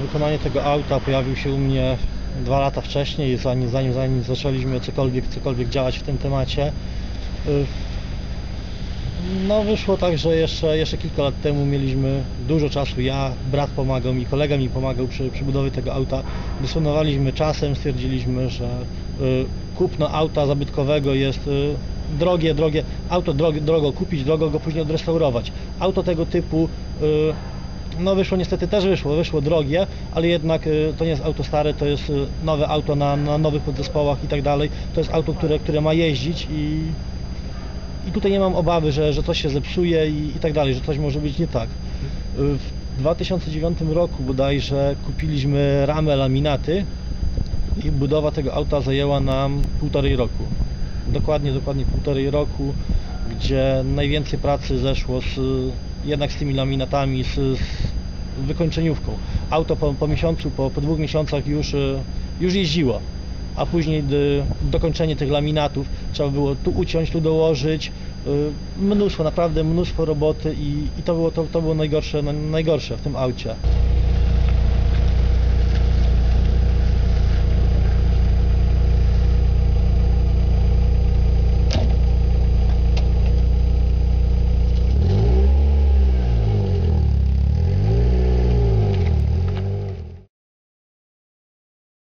wykonanie tego auta pojawił się u mnie dwa lata wcześniej, zanim, zanim, zanim zaczęliśmy cokolwiek, cokolwiek działać w tym temacie. No wyszło tak, że jeszcze, jeszcze kilka lat temu mieliśmy dużo czasu, ja, brat pomagał mi, kolega mi pomagał przy, przy budowie tego auta. Dysponowaliśmy czasem, stwierdziliśmy, że y, kupno auta zabytkowego jest y, drogie, drogie, auto drogie, drogo kupić, drogo go później odrestaurować. Auto tego typu y, no wyszło niestety też wyszło, wyszło drogie, ale jednak y, to nie jest auto stare, to jest y, nowe auto na, na nowych podzespołach i tak dalej. To jest auto, które, które ma jeździć i, i tutaj nie mam obawy, że, że coś się zepsuje i, i tak dalej, że coś może być nie tak. Y, W 2009 roku bodajże kupiliśmy ramę laminaty i budowa tego auta zajęła nam półtorej roku. Dokładnie, dokładnie półtorej roku, gdzie najwięcej pracy zeszło z, jednak z tymi laminatami, z, z wykończeniówką. Auto po, po miesiącu, po, po dwóch miesiącach już, y, już jeździło, a później dy, dokończenie tych laminatów trzeba było tu uciąć, tu dołożyć. y, Mnóstwo, naprawdę mnóstwo roboty i, i to było, to, to było najgorsze, najgorsze w tym aucie.